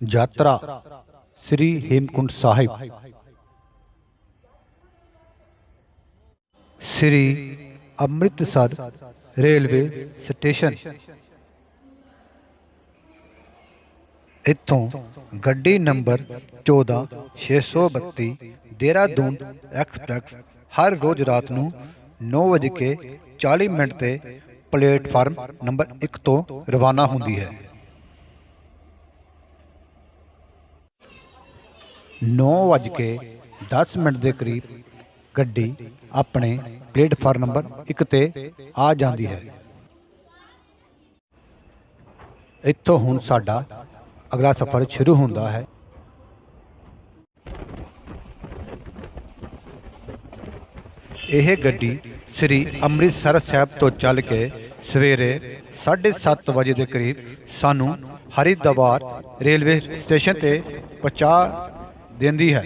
ਯਾਤਰਾ ਸ੍ਰੀ ਹੇਮਕੁੰਟ ਸਾਹਿਬ। Sri Amritsar railway station. ਇੱਥੋਂ ਗੱਡੀ ਨੰਬਰ 14632 ਦੇਹਰਾਦੂਨ ਐਕਸਪ੍ਰੈਸ ਹਰ ਰੋਜ਼ ਰਾਤ ਨੂੰ 9:40 ਮਿੰਟ ਤੇ ਪਲੇਟਫਾਰਮ ਨੰਬਰ 1 ਤੋਂ ਰਵਾਨਾ ਹੁੰਦੀ ਹੈ। 9:10 ਮਿੰਟ ਦੇ ਕਰੀਬ ਗੱਡੀ ਆਪਣੇ ਪਲੇਟਫਾਰਮ ਨੰਬਰ 1 ਤੇ ਆ ਜਾਂਦੀ ਹੈ। ਇੱਥੋਂ ਹੁਣ ਸਾਡਾ ਅਗਲਾ ਸਫ਼ਰ ਸ਼ੁਰੂ ਹੁੰਦਾ ਹੈ। ਇਹ ਗੱਡੀ ਸ੍ਰੀ ਅੰਮ੍ਰਿਤਸਰ ਸਾਹਿਬ ਤੋਂ ਚੱਲ ਕੇ ਸਵੇਰੇ 7:30 ਵਜੇ ਦੇ ਕਰੀਬ ਸਾਨੂੰ ਹਰਿਦੁਆਰ ਰੇਲਵੇ ਸਟੇਸ਼ਨ ਤੇ ਪਹੁੰਚਾ ਦਿੰਦੀ ਹੈ।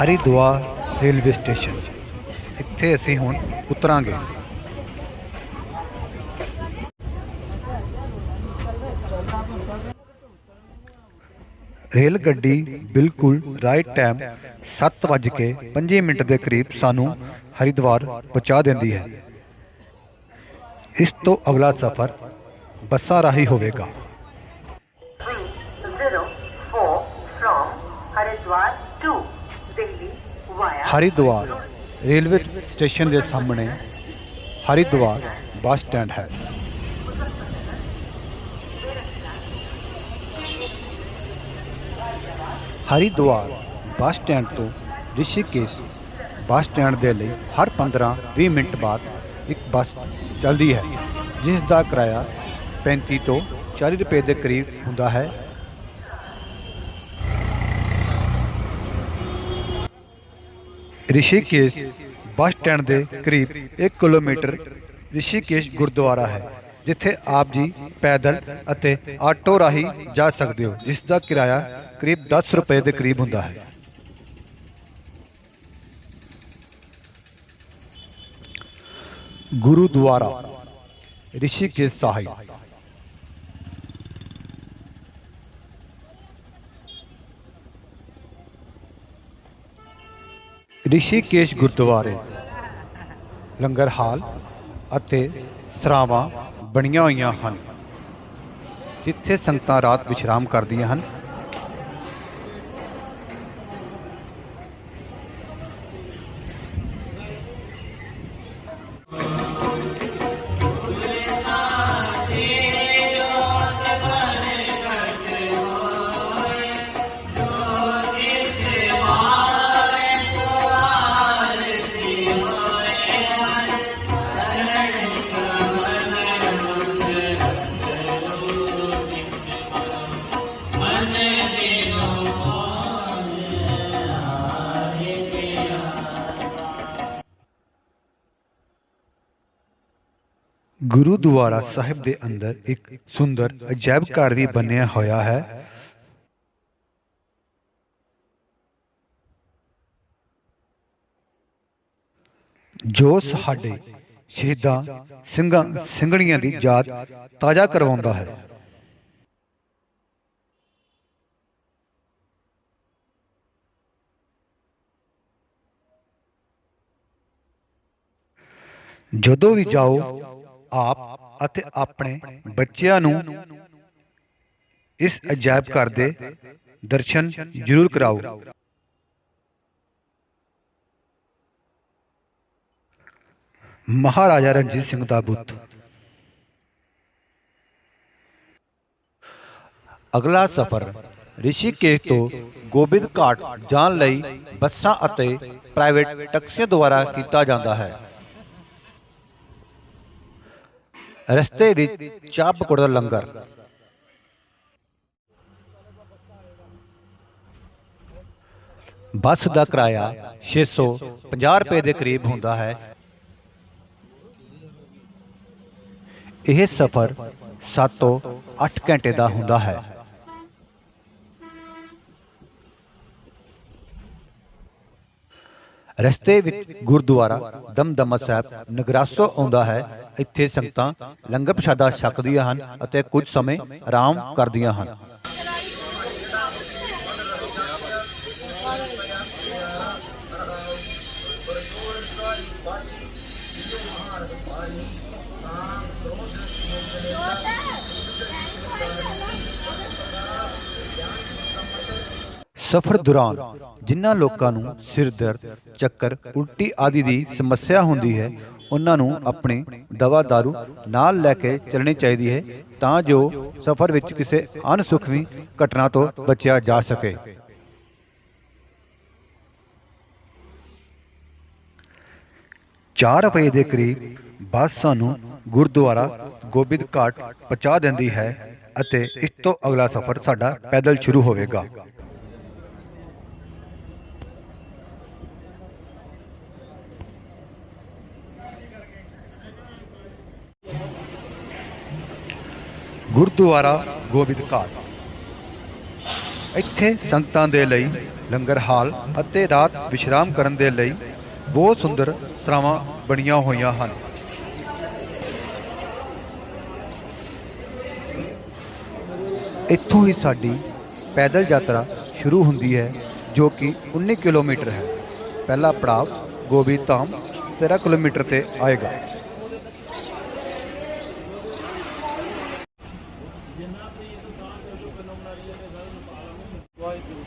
Haridwar railway station. ਇੱਥੇ ਅਸੀਂ ਹੁਣ ਉਤਰਾਂਗੇ। ਰੇਲ ਗੱਡੀ ਬਿਲਕੁਲ ਰਾਈਟ ਟਾਈਮ 7:05 ਮਿੰਟ ਦੇ ਕਰੀਬ ਸਾਨੂੰ ਹਰਿਦੁਆਰ ਪਹੁੰਚਾ ਦਿੰਦੀ ਹੈ। ਇਸ ਤੋਂ ਅਗਲਾ ਸਫ਼ਰ ਬੱਸਾਂ ਰਾਹੀਂ ਹੋਵੇਗਾ। ਹਰਿਦੁਆਰ ਰੇਲਵੇ ਸਟੇਸ਼ਨ ਦੇ ਸਾਹਮਣੇ ਹਰਿਦੁਆਰ ਬੱਸ ਸਟੈਂਡ ਹੈ। ਹਰਿਦੁਆਰ ਬੱਸ ਸਟੈਂਡ ਤੋਂ ਰਿਸ਼ੀਕੇਸ਼ ਬੱਸ ਸਟੈਂਡ ਦੇ ਲਈ ਹਰ 15-20 ਮਿੰਟ ਬਾਅਦ ਇੱਕ ਬੱਸ ਚੱਲਦੀ ਹੈ, ਜਿਸ ਦਾ ਕਿਰਾਇਆ 35 ਤੋਂ 40 ਰੁਪਏ ਦੇ ਕਰੀਬ ਹੁੰਦਾ ਹੈ। ਰਿਸ਼ੀਕੇਸ਼ ਬੱਸ ਸਟੈਂਡ ਦੇ ਕਰੀਬ 1 ਕਿਲੋਮੀਟਰ ਰਿਸ਼ੀਕੇਸ਼ ਗੁਰਦੁਆਰਾ ਹੈ, ਜਿੱਥੇ ਆਪ ਜੀ ਪੈਦਲ ਅਤੇ ਆਟੋ ਰਾਹੀਂ ਜਾ ਸਕਦੇ ਹੋ, ਜਿਸ ਦਾ ਕਿਰਾਇਆ ਕਰੀਬ 10 ਰੁਪਏ ਦੇ ਕਰੀਬ ਹੁੰਦਾ ਹੈ। ਗੁਰੂਦੁਆਰਾ, ਰਿਸ਼ੀਕੇਸ਼ ਸਾਹਿਬ। ਰਿਸ਼ੀਕੇਸ਼ ਗੁਰਦੁਆਰੇ, ਲੰਗਰ ਹਾਲ ਅਤੇ ਸਰਾਵਾਂ ਬਣੀਆਂ ਹੋਈਆਂ ਹਨ, ਜਿੱਥੇ ਸੰਗਤਾਂ ਰਾਤ ਵਿਸ਼ਰਾਮ ਕਰਦੀਆਂ ਹਨ। ਗੁਰੂਦੁਆਰਾ ਸਾਹਿਬ ਦੇ ਅੰਦਰ ਇੱਕ ਸੁੰਦਰ, ਅਜਾਇਬ ਘਰ ਵੀ ਬਣਿਆ ਹੋਇਆ ਹੈ। ਜੋ ਸਾਡੇ ਸ਼ਹੀਦਾਂ ਸਿੰਘਾਂ, ਸਿੰਘਣੀਆਂ ਦੀ ਯਾਦ ਤਾਜ਼ਾ ਕਰਵਾਉਂਦਾ ਹੈ। ਜਦੋਂ ਵੀ ਜਾਓ ਆਪ ਅਤੇ ਆਪਣੇ ਬੱਚਿਆਂ ਨੂੰ ਇਸ ਅਜਾਇਬ ਘਰ ਦੇ ਦਰਸ਼ਨ ਜ਼ਰੂਰ ਕਰਾਓ। ਮਹਾਰਾਜਾ ਰਣਜੀਤ ਸਿੰਘ ਦਾ ਬੁੱਤ ਅਗਲਾ ਸਫ਼ਰ ਰਿਸ਼ੀਕੇਸ਼ ਤੋਂ ਗੋਬਿੰਦ ਘਾਟ ਜਾਣ ਲਈ ਬੱਸਾਂ ਅਤੇ ਪ੍ਰਾਈਵੇਟ ਟੈਕਸੀਆਂ ਦੁਆਰਾ ਕੀਤਾ ਜਾਂਦਾ ਹੈ। ਰਸਤੇ ਵਿੱਚ ਚਾਹ ਪਕੌੜੇ ਦਾ ਲੰਗਰ। ਬੱਸ ਦਾ ਕਿਰਾਇਆ 650 ਰੁਪਏ ਦੇ ਕਰੀਬ ਹੁੰਦਾ ਹੈ। ਇਹ ਸਫ਼ਰ 7 ਤੋਂ 8 ਘੰਟੇ ਦਾ ਹੁੰਦਾ ਹੈ। ਰਸਤੇ ਵਿੱਚ ਗੁਰਦੁਆਰਾ ਦਮਦਮਾ ਸਾਹਿਬ ਨਗਰਾਸੋ ਆਉਂਦਾ ਹੈ। ਇੱਥੇ ਸੰਗਤਾਂ ਲੰਗਰ ਪ੍ਰਸ਼ਾਦਾ ਛਕਦੀਆਂ ਹਨ ਅਤੇ ਕੁਝ ਸਮੇਂ ਆਰਾਮ ਕਰਦੀਆਂ ਹਨ। ਸਫ਼ਰ ਦੌਰਾਨ ਜਿਨ੍ਹਾਂ ਲੋਕਾਂ ਨੂੰ ਸਿਰ ਦਰਦ, ਚੱਕਰ, ਉਲਟੀ ਆਦਿ ਦੀ ਸਮੱਸਿਆ ਹੁੰਦੀ ਹੈ ਉਹਨਾਂ ਨੂੰ ਆਪਣੀ ਦਵਾ ਦਾਰੂ ਨਾਲ ਲੈ ਕੇ ਚੱਲਣੀ ਚਾਹੀਦੀ ਹੈ ਤਾਂ ਜੋ ਸਫ਼ਰ ਵਿੱਚ ਕਿਸੇ ਅਨਸੁਖਵੀਂ ਘਟਨਾ ਤੋਂ ਬਚਿਆ ਜਾ ਸਕੇ। ਚਾਰ ਵਜੇ ਦੇ ਕਰੀਬ ਬੱਸ ਸਾਨੂੰ ਗੁਰਦੁਆਰਾ ਗੋਬਿੰਦ ਘਾਟ ਪਹੁੰਚਾ ਦਿੰਦੀ ਹੈ ਅਤੇ ਇਸ ਤੋਂ ਅਗਲਾ ਸਫ਼ਰ ਸਾਡਾ ਪੈਦਲ ਸ਼ੁਰੂ ਹੋਵੇਗਾ। ਗੁਰਦੁਆਰਾ ਗੋਬਿੰਦ ਘਾਟ। ਇੱਥੇ ਸੰਗਤਾਂ ਦੇ ਲਈ ਲੰਗਰ ਹਾਲ ਅਤੇ ਰਾਤ ਵਿਸ਼ਰਾਮ ਕਰਨ ਦੇ ਲਈ ਬਹੁਤ ਸੁੰਦਰ ਸਰਾਵਾਂ ਬਣੀਆਂ ਹੋਈਆਂ ਹਨ। ਇੱਥੋਂ ਹੀ ਸਾਡੀ ਪੈਦਲ ਯਾਤਰਾ ਸ਼ੁਰੂ ਹੁੰਦੀ ਹੈ, ਜੋ ਕਿ 19 ਕਿਲੋਮੀਟਰ ਹੈ। ਪਹਿਲਾ ਪੜਾਅ ਗੋਬਿੰਦ ਧਾਮ 13 ਕਿਲੋਮੀਟਰ ਤੇ ਆਏਗਾ ਵਾਹਿਗੁਰੂ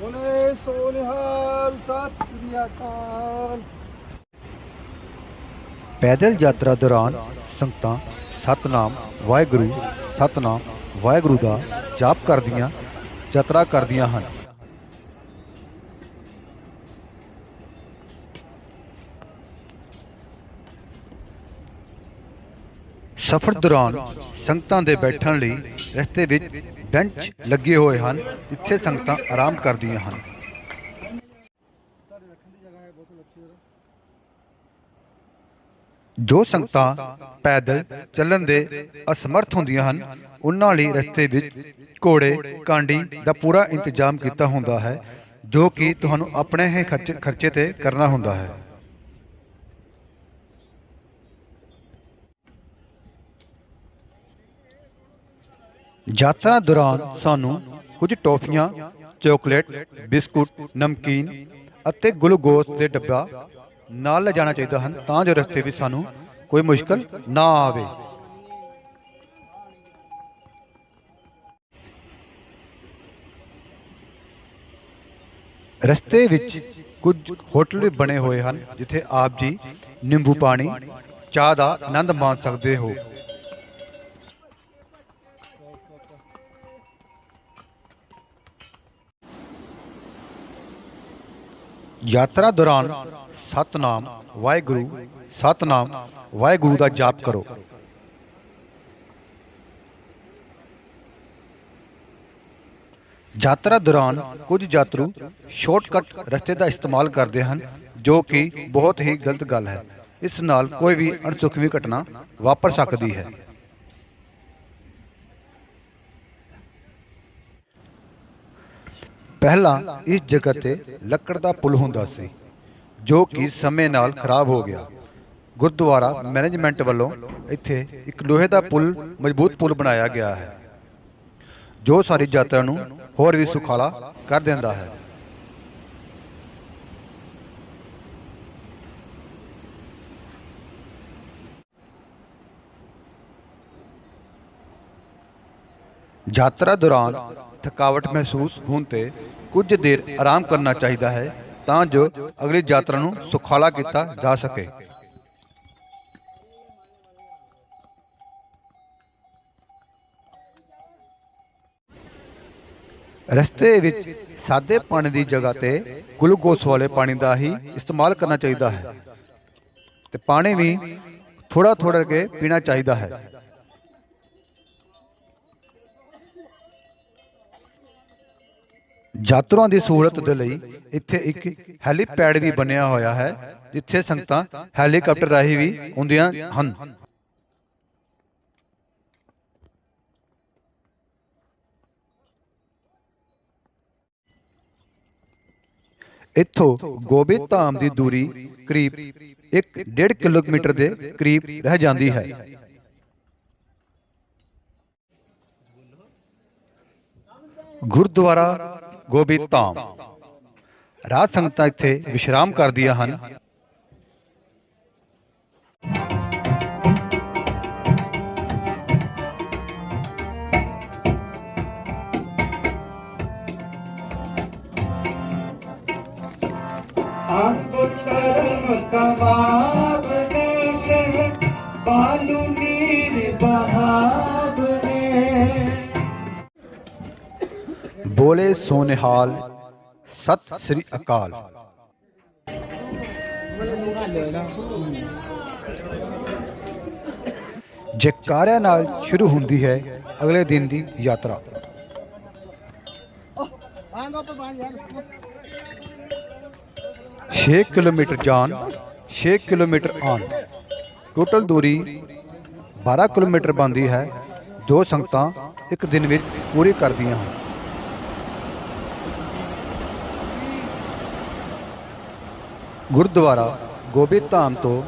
ਬੋਲੇ ਸੋ ਨਿਹਾਲ ਸਤਿ ਸ੍ਰੀ ਅਕਾਲ ਪੈਦਲ ਯਾਤਰਾ ਦੌਰਾਨ ਸੰਗਤਾਂ ਸਤਨਾਮ, ਵਾਹਿਗੁਰੂ ਸਤਨਾਮ, ਵਾਹਿਗੁਰੂ ਦਾ ਜਾਪ ਕਰਦੀਆਂ, ਯਾਤਰਾ ਕਰਦੀਆਂ ਹਨ। ਸਫ਼ਰ ਦੌਰਾਨ ਸੰਗਤਾਂ ਦੇ ਬੈਠਣ ਲਈ ਰਸਤੇ ਵਿੱਚ ਬੈਂਚ ਲੱਗੇ ਹੋਏ ਹਨ, ਜਿੱਥੇ ਸੰਗਤਾਂ ਆਰਾਮ ਕਰਦੀਆਂ ਹਨ ਤੁਹਾਡੇ ਰੱਖਣ ਦੀ ਜਗ੍ਹਾ ਹੈ ਬਹੁਤ ਲੱਖੀ ਜਰਾ ਜੋ ਸੰਗਤਾਂ ਪੈਦਲ ਚੱਲਣ ਦੇ ਅਸਮਰਥ ਹੁੰਦੀਆਂ ਹਨ, ਉਹਨਾਂ ਲਈ ਰਸਤੇ ਵਿੱਚ ਘੋੜੇ, ਕਾਂਡੀ ਦਾ ਪੂਰਾ ਇੰਤਜ਼ਾਮ ਕੀਤਾ ਹੁੰਦਾ ਹੈ, ਜੋ ਕਿ ਤੁਹਾਨੂੰ ਆਪਣੇ ਹੀ ਖਰਚੇ ਤੇ ਕਰਨਾ ਹੁੰਦਾ ਹੈ। ਯਾਤਰਾ ਦੌਰਾਨ ਸਾਨੂੰ ਕੁਝ ਟੌਫੀਆਂ, ਚਾਕਲੇਟ, ਬਿਸਕੁਟ, ਨਮਕੀਨ ਅਤੇ ਗਲੂਕੋਜ਼ ਦੇ ਡੱਬਾ ਨਾਲ ਲੈ ਜਾਣਾ ਚਾਹੀਦਾ ਹਨ, ਤਾਂ ਜੋ ਰਸਤੇ ਵਿੱਚ ਸਾਨੂੰ ਕੋਈ ਮੁਸ਼ਕਲ ਨਾ ਆਵੇ। ਰਸਤੇ ਵਿੱਚ ਕੁਝ ਹੋਟਲ ਵੀ ਬਣੇ ਹੋਏ ਹਨ, ਜਿੱਥੇ ਆਪ ਜੀ ਨਿੰਬੂ ਪਾਣੀ, ਚਾਹ ਦਾ ਆਨੰਦ ਮਾਣ ਸਕਦੇ ਹੋ। ਯਾਤਰਾ ਦੌਰਾਨ ਸਤਨਾਮ, ਵਾਹਿਗੁਰੂ ਸਤਨਾਮ, ਵਾਹਿਗੁਰੂ ਦਾ ਜਾਪ ਕਰੋ। ਯਾਤਰਾ ਦੌਰਾਨ ਕੁਝ ਯਾਤਰੂ ਸ਼ਾਰਟਕਟ ਰਸਤੇ ਦਾ ਇਸਤੇਮਾਲ ਕਰਦੇ ਹਨ, ਜੋ ਕਿ ਬਹੁਤ ਹੀ ਗਲਤ ਗੱਲ ਹੈ। ਇਸ ਨਾਲ ਕੋਈ ਵੀ ਅਣਸੁਖਵੀ ਘਟਨਾ ਵਾਪਰ ਸਕਦੀ ਹੈ। ਪਹਿਲਾਂ ਇਸ ਜਗ੍ਹਾ ਤੇ ਲੱਕੜ ਦਾ ਪੁਲ ਹੁੰਦਾ ਸੀ। ਜੋ ਕਿ ਸਮੇਂ ਨਾਲ ਖਰਾਬ ਹੋ ਗਿਆ। ਗੁਰਦੁਆਰਾ ਮੈਨੇਜਮੈਂਟ ਵੱਲੋਂ ਇੱਥੇ ਇੱਕ ਲੋਹੇ ਦਾ ਪੁਲ, ਮਜ਼ਬੂਤ ਪੁਲ ਬਣਾਇਆ ਗਿਆ ਹੈ। ਜੋ ਸਾਰੀ ਯਾਤਰਾ ਨੂੰ ਹੋਰ ਵੀ ਸੁਖਾਲਾ ਕਰ ਦਿੰਦਾ ਹੈ। ਯਾਤਰਾ ਦੌਰਾਨ ਥਕਾਵਟ ਮਹਿਸੂਸ ਹੋਣ ਤੇ ਕੁਝ ਦੇਰ ਆਰਾਮ ਕਰਨਾ ਚਾਹੀਦਾ ਹੈ। ਤਾਂ ਜੋ ਅਗਲੀ ਯਾਤਰਾ ਨੂੰ ਸੁਖਾਲਾ ਕੀਤਾ ਜਾ ਸਕੇ। ਰਸਤੇ ਵਿੱਚ ਸਾਦੇ ਪਾਣੀ ਦੀ ਜਗ੍ਹਾ ਤੇ ਗਲੂਕੋਸ ਵਾਲੇ ਪਾਣੀ ਦਾ ਹੀ ਇਸਤੇਮਾਲ ਕਰਨਾ ਚਾਹੀਦਾ ਹੈ ਤੇ ਪਾਣੀ ਵੀ ਥੋੜਾ ਥੋੜਾ ਕੇ ਪੀਣਾ ਚਾਹੀਦਾ ਹੈ। ਯਾਤਰੂਆਂ ਦੀ ਸਹੂਲਤ ਦੇ ਲਈ ਇੱਥੇ ਇੱਕ ਹੈਲੀਪੈਡ ਵੀ ਬਣਿਆ ਹੋਇਆ ਹੈ, ਜਿੱਥੇ ਸੰਗਤਾਂ ਹੈਲੀਕਾਪਟਰ ਰਾਹੀਂ ਵੀ ਹੁੰਦੀਆਂ ਹਨ। ਇੱਥੋਂ ਗੋਬਿੰਦ ਧਾਮ ਦੀ ਦੂਰੀ ਕਰੀਬ 1.5 ਕਿਲੋਮੀਟਰ ਦੇ ਕਰੀਬ ਰਹਿ ਜਾਂਦੀ ਹੈ। ਗੁਰਦੁਆਰਾ गोबी धाम रात संगत इतने विश्राम कर दिया हन। आप ਬੋਲੇ ਸੋਨਿਹਾਲ ਸਤਿ ਸ੍ਰੀ ਅਕਾਲ। ਜੈਕਾਰਿਆਂ ਨਾਲ ਸ਼ੁਰੂ ਹੁੰਦੀ ਹੈ ਅਗਲੇ ਦਿਨ ਦੀ ਯਾਤਰਾ। ਛੇ ਕਿਲੋਮੀਟਰ ਜਾਣ 6 ਕਿਲੋਮੀਟਰ ਆਉਣ। ਟੋਟਲ ਦੂਰੀ 12 ਕਿਲੋਮੀਟਰ ਬਣਦੀ ਹੈ। ਜੋ ਸੰਗਤਾਂ ਇੱਕ ਦਿਨ ਵਿੱਚ ਪੂਰੀ ਕਰਦੀਆਂ ਹਨ। ਗੁਰਦੁਆਰਾ ਗੋਬਿੰਦ ਧਾਮ ਤੋਂ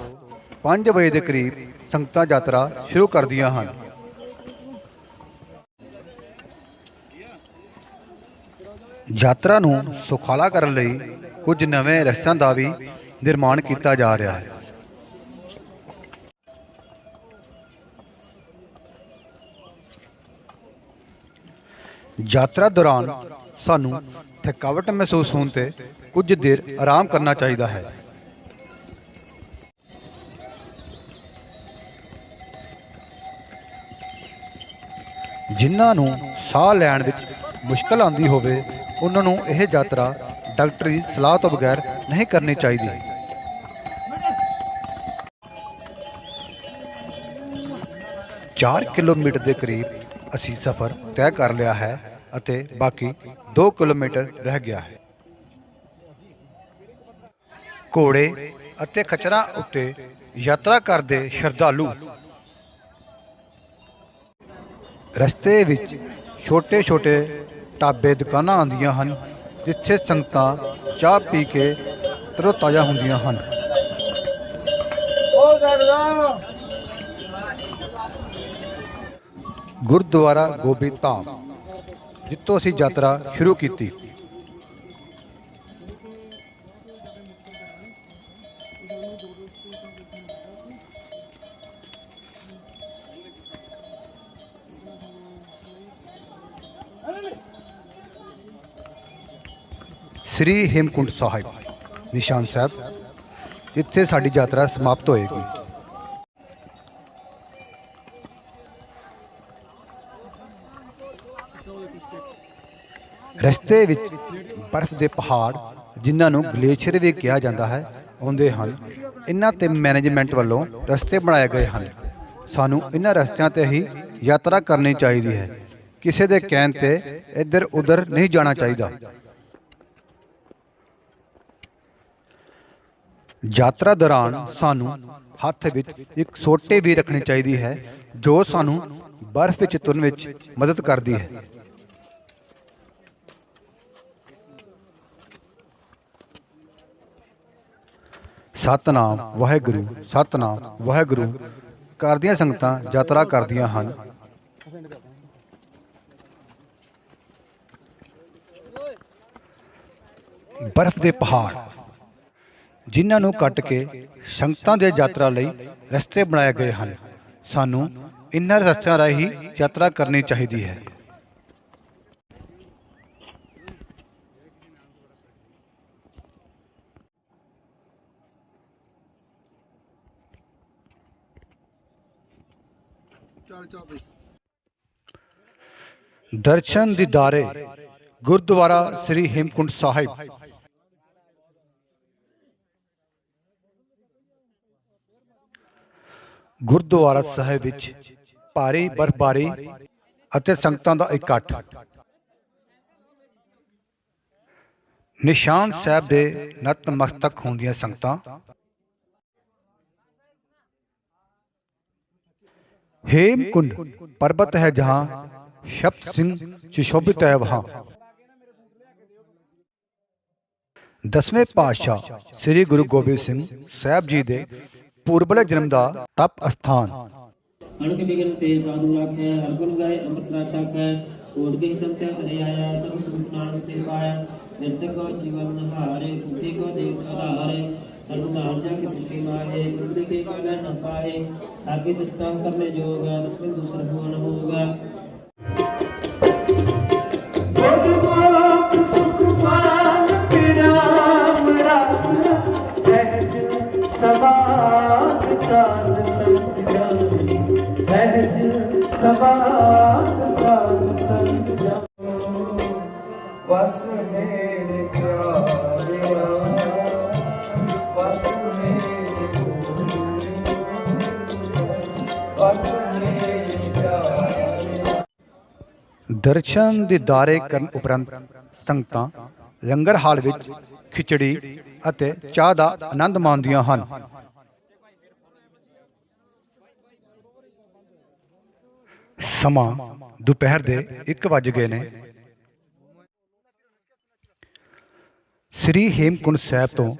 5 ਵਜੇ ਦੇ ਕਰੀਬ ਸੰਗਤਾਂ ਯਾਤਰਾ ਸ਼ੁਰੂ ਕਰਦੀਆਂ ਹਨ। ਯਾਤਰਾ ਨੂੰ ਸੁਖਾਲਾ ਕਰਨ ਲਈ ਕੁਝ ਨਵੇਂ ਰਸਤਿਆਂ ਦਾ ਵੀ ਨਿਰਮਾਣ ਕੀਤਾ ਜਾ ਰਿਹਾ ਹੈ। ਯਾਤਰਾ ਦੌਰਾਨ ਸਾਨੂੰ ਥਕਾਵਟ ਮਹਿਸੂਸ ਹੋਣ ਤੇ ਕੁਝ ਦੇਰ ਆਰਾਮ ਕਰਨਾ ਚਾਹੀਦਾ ਹੈ। ਜਿਨ੍ਹਾਂ ਨੂੰ ਸਾਹ ਲੈਣ ਵਿੱਚ ਮੁਸ਼ਕਲ ਆਉਂਦੀ ਹੋਵੇ, ਉਹਨਾਂ ਨੂੰ ਇਹ ਯਾਤਰਾ ਡਾਕਟਰੀ ਸਲਾਹ ਤੋਂ ਬਗੈਰ ਨਹੀਂ ਕਰਨੀ ਚਾਹੀਦੀ। ਚਾਰ ਕਿਲੋਮੀਟਰ ਦੇ ਕਰੀਬ ਅਸੀਂ ਸਫ਼ਰ ਤੈਅ ਕਰ ਲਿਆ ਹੈ ਅਤੇ ਬਾਕੀ 2 ਕਿਲੋਮੀਟਰ ਰਹਿ ਗਿਆ ਹੈ। ਘੋੜੇ ਅਤੇ ਖਚਰਾ ਉੱਤੇ ਯਾਤਰਾ ਕਰਦੇ ਸ਼ਰਧਾਲੂ। ਰਸਤੇ ਵਿੱਚ ਛੋਟੇ-ਛੋਟੇ ਟਾਬੇ ਦੁਕਾਨਾਂ ਆਉਂਦੀਆਂ ਹਨ, ਜਿੱਥੇ ਸੰਗਤਾਂ ਚਾਹ ਪੀ ਕੇ ਤਰੋਤਾਜ਼ਾ ਹੁੰਦੀਆਂ ਹਨ। ਗੁਰਦੁਆਰਾ ਗੋਬਿੰਦ ਧਾਮ, ਜਿੱਥੋਂ ਅਸੀਂ ਯਾਤਰਾ ਸ਼ੁਰੂ ਕੀਤੀ। ਸ੍ਰੀ ਹੇਮਕੁੰਟ ਸਾਹਿਬ, ਨਿਸ਼ਾਨ ਸਾਹਿਬ, ਜਿੱਥੇ ਸਾਡੀ ਯਾਤਰਾ ਸਮਾਪਤ ਹੋਏਗੀ। ਰਸਤੇ ਵਿੱਚ ਬਰਫ਼ ਦੇ ਪਹਾੜ, ਜਿਨ੍ਹਾਂ ਨੂੰ ਗਲੇਸ਼ੀਅਰ ਵੀ ਕਿਹਾ ਜਾਂਦਾ ਹੈ, ਆਉਂਦੇ ਹਨ। ਇਹਨਾਂ ਤੇ ਮੈਨੇਜਮੈਂਟ ਵੱਲੋਂ ਰਸਤੇ ਬਣਾਏ ਗਏ ਹਨ। ਸਾਨੂੰ ਇਹਨਾਂ ਰਸਤਿਆਂ ਤੇ ਹੀ ਯਾਤਰਾ ਕਰਨੀ ਚਾਹੀਦੀ ਹੈ। ਕਿਸੇ ਦੇ ਕਹਿਣ ਤੇ ਇੱਧਰ ਉੱਧਰ ਨਹੀਂ ਜਾਣਾ ਚਾਹੀਦਾ। ਯਾਤਰਾ ਦੌਰਾਨ ਸਾਨੂੰ ਹੱਥ ਵਿੱਚ ਇੱਕ ਸੋਟੇ ਵੀ ਰੱਖਣੀ ਚਾਹੀਦੀ ਹੈ, ਜੋ ਸਾਨੂੰ ਬਰਫ਼ ਵਿੱਚ ਤੁਰਨ ਵਿੱਚ ਮਦਦ ਕਰਦੀ ਹੈ। ਸਤਨਾਮ ਵਾਹਿਗੁਰੂ ਸਤਨਾਮ ਵਾਹਿਗੁਰੂ। ਕਰਦੀਆਂ ਸੰਗਤਾਂ ਯਾਤਰਾ ਕਰਦੀਆਂ ਹਨ। ਬਰਫ਼ ਦੇ ਪਹਾੜ। ਜਿਨ੍ਹਾਂ ਨੂੰ ਕੱਟ ਕੇ ਸੰਗਤਾਂ ਦੇ ਯਾਤਰਾ ਲਈ ਰਸਤੇ ਬਣਾਏ ਗਏ ਹਨ। ਸਾਨੂੰ ਇਨ੍ਹਾਂ ਰਸਤਿਆਂ ਰਾਹੀਂ ਯਾਤਰਾ ਕਰਨੀ ਚਾਹੀਦੀ ਹੈ। ਦਰਸ਼ਨ ਦਿਦਾਰੇ, ਗੁਰਦੁਆਰਾ ਸ੍ਰੀ ਹਿਮਕੁੰਡ ਸਾਹਿਬ। ਗੁਰਦੁਆਰਾ ਸਾਹਿਬ ਵਿੱਚ ਭਾਰੀ ਬਰਫਬਾਰੀ ਅਤੇ ਸੰਗਤਾਂ ਦਾ ਇਕੱਠ। ਨਿਸ਼ਾਨ ਸਾਹਿਬ ਦੇ ਨਤਮਸਤਕ ਹੁੰਦੀਆਂ ਸੰਗਤਾਂ। ਹੇਮਕੁੰਡ ਪਰਬਤ ਹੈ ਜਹਾਂ ਸ਼ਬਦ ਸਿੰਘ ਸੁਸ਼ੋਭਿਤ ਹੈ ਵਹਾਂ। ਦਸਵੇਂ ਪਾਤਸ਼ਾਹ ਸ੍ਰੀ ਗੁਰੂ ਗੋਬਿੰਦ ਸਿੰਘ ਸਾਹਿਬ ਜੀ ਦੇ ਪੂਰਬਲੇ ਜਨਮ ਦਾ ਤਪ ਅਸਥਾਨ। ਅਣਖ ਬਿਗਨ ਤੇ ਸਾਧੂ ਰਾਖੈ ਹਰ ਗੁਣ ਗਾਏ ਅੰਮ੍ਰਿਤ ਰਾਛਾ ਖੈ ਕੋਟ ਕੇ ਸੰਤਿ ਹਰੇ ਆਇਆ, ਸਭ ਸੁਖ ਨਾਨਕ ਤੇ ਪਾਇਆ। ਨਿਰਤ ਕੋ ਜੀਵਨ ਹਾਰੇ ਤੁਧੇ ਕੋ ਦੇਵ ਆਧਾਰੇ। ਸਰਬ ਧਾਰ ਜਾ ਕੇ ਦ੍ਰਿਸ਼ਟੀ ਮਾਰੇ ਗੁਰੂ ਕੇ ਕਾਗੈ ਨ ਪਾਏ। ਸਾਬੇ ਦਸਤਾਂ ਕਰਨੇ ਜੋਗ ਦਸਵੇਂ ਦੂਸਰ ਭੁਵਨ ਹੋਗਾ। ਦਰਸ਼ਨ ਦੀਦਾਰੇ ਕਰਨ ਉਪਰੰਤ ਸੰਗਤਾਂ ਲੰਗਰ ਹਾਲ ਵਿੱਚ ਖਿਚੜੀ ਅਤੇ ਚਾਹ ਦਾ ਆਨੰਦ ਮਾਣਦੀਆਂ ਹਨ। ਸਮਾਂ ਦੁਪਹਿਰ ਦੇ 1 ਵੱਜ ਗਏ ਨੇ। ਸ੍ਰੀ ਹੇਮਕੁੰਟ ਸਾਹਿਬ ਤੋਂ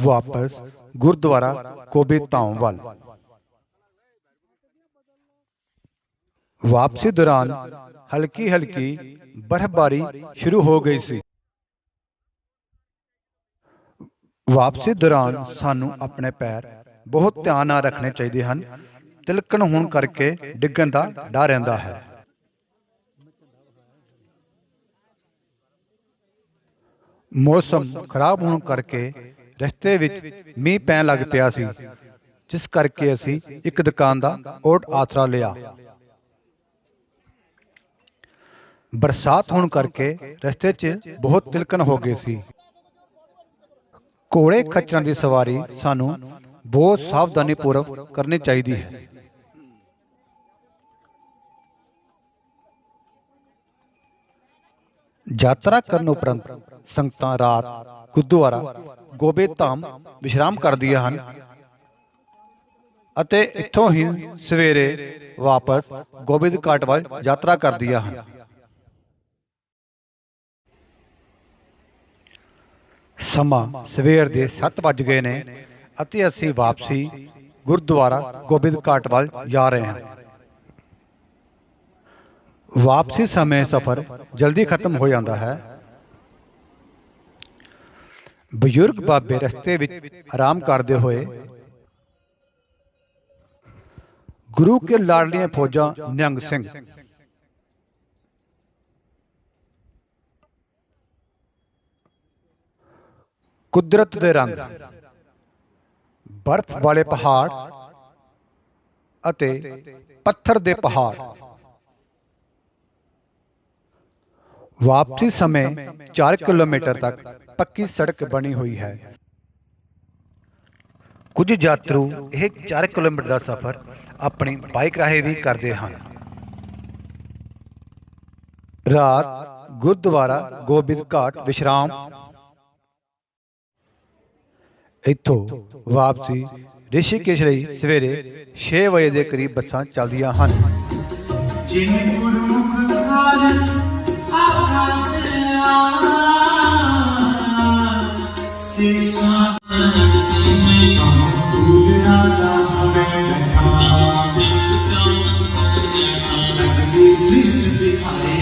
ਵਾਪਸ ਗੁਰਦੁਆਰਾ ਕੋਬੇ ਧਾਮ ਵੱਲ। ਵਾਪਸੀ ਦੌਰਾਨ ਹਲਕੀ ਹਲਕੀ ਬਰਫ਼ਬਾਰੀ ਸ਼ੁਰੂ ਹੋ ਗਈ ਸੀ। ਵਾਪਸੀ ਦੌਰਾਨ ਸਾਨੂੰ ਆਪਣੇ ਪੈਰ ਬਹੁਤ ਧਿਆਨ ਨਾਲ ਰੱਖਣੇ ਚਾਹੀਦੇ ਹਨ। ਤਿਲਕਣ ਹੋਣ ਕਰਕੇ ਡਿੱਗਣ ਦਾ ਡਰ ਰਹਿੰਦਾ ਹੈ। ਮੌਸਮ ਖਰਾਬ ਹੋਣ ਕਰਕੇ ਰਸਤੇ ਵਿੱਚ ਮੀਂਹ ਪੈਣ ਲੱਗ ਪਿਆ ਸੀ, ਜਿਸ ਕਰਕੇ ਅਸੀਂ ਇੱਕ ਦੁਕਾਨ ਦਾ ਓਟ ਆਸਰਾ ਲਿਆ। ਬਰਸਾਤ ਹੋਣ ਕਰਕੇ ਰਸਤੇ 'ਚ ਬਹੁਤ ਤਿਲਕਣ ਹੋ ਗਈ ਸੀ। ਘੋੜੇ ਖੱਚਰਾਂ ਦੀ ਸਵਾਰੀ ਸਾਨੂੰ ਬਹੁਤ ਸਾਵਧਾਨੀ ਪੂਰਵ ਕਰਨੀ ਚਾਹੀਦੀ ਹੈ। ਯਾਤਰਾ ਕਰਨ ਉਪਰੰਤ ਸੰਗਤਾਂ ਰਾਤ ਗੁਰਦੁਆਰਾ, ਗੋਬੇ ਧਾਮ ਵਿਸ਼ਰਾਮ ਕਰਦੀਆਂ ਹਨ ਅਤੇ ਇੱਥੋਂ ਹੀ ਸਵੇਰੇ ਵਾਪਸ ਗੋਬਿੰਦ ਘਾਟ ਵੱਲ ਯਾਤਰਾ ਕਰਦੀਆਂ ਹਨ। ਸਮਾਂ ਸਵੇਰ ਦੇ 7 ਵੱਜ ਗਏ ਨੇ ਅਤੇ ਅਸੀਂ ਵਾਪਸੀ ਗੁਰਦੁਆਰਾ ਗੋਬਿੰਦ ਘਾਟ ਵੱਲ ਜਾ ਰਹੇ ਹਾਂ। ਵਾਪਸੀ ਸਮੇਂ ਸਫ਼ਰ ਜਲਦੀ ਖਤਮ ਹੋ ਜਾਂਦਾ ਹੈ। ਬਜ਼ੁਰਗ ਬਾਬੇ ਰਸਤੇ ਵਿੱਚ ਆਰਾਮ ਕਰਦੇ ਹੋਏ ਗੁਰੂ ਕੇ ਲਾਡਲੀਆਂ ਫੌਜਾਂ ਨਿਹੰਗ ਸਿੰਘ ਕੁਦਰਤ ਦੇ ਰੰਗ, ਬਰਫ਼ ਵਾਲੇ ਪਹਾੜ ਅਤੇ ਪੱਥਰ ਦੇ ਪਹਾੜ। ਵਾਪਸੀ ਸਮੇਂ 4 ਕਿਲੋਮੀਟਰ ਤੱਕ ਪੱਕੀ ਸੜਕ ਬਣੀ ਹੋਈ ਹੈ। ਕੁਝ ਯਾਤਰੂ ਇਹ 4 ਕਿਲੋਮੀਟਰ ਦਾ ਸਫ਼ਰ ਆਪਣੀ ਬਾਈਕ ਰਾਹੀਂ ਵੀ ਕਰਦੇ ਹਨ। ਰਾਤ ਗੁਰਦੁਆਰਾ ਗੋਬਿੰਦ ਘਾਟ ਵਿਸ਼ਰਾਮ ਇੱਥੋਂ ਵਾਪਸੀ ਰਿਸ਼ੀਕੇਸ਼ ਲਈ ਸਵੇਰੇ 6 ਵਜੇ ਦੇ ਕਰੀਬ ਬੱਸਾਂ ਚੱਲਦੀਆਂ ਹਨ। ਜਿਨ ਗੁਰਮੁਖ ਕਾਜ ਸਿਸਾ ਸ੍ਰਿਸ਼ਟ ਦਿਖਾਏ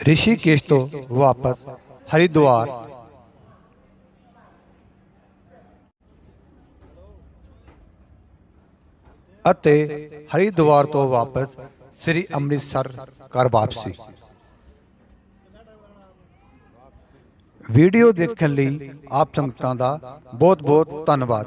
ਰਿਸ਼ੀਕੇਸ਼ ਤੋਂ ਵਾਪਸ ਹਰਿਦੁਆਰ ਅਤੇ ਹਰਿਦੁਆਰ ਤੋਂ ਵਾਪਸ ਸ੍ਰੀ ਅੰਮ੍ਰਿਤਸਰ ਕਰ ਵਾਪਸੀ ਵੀਡੀਓ ਦੇਖਣ ਲਈ ਆਪ ਸੰਗਤਾਂ ਦਾ ਬਹੁਤ ਬਹੁਤ ਧੰਨਵਾਦ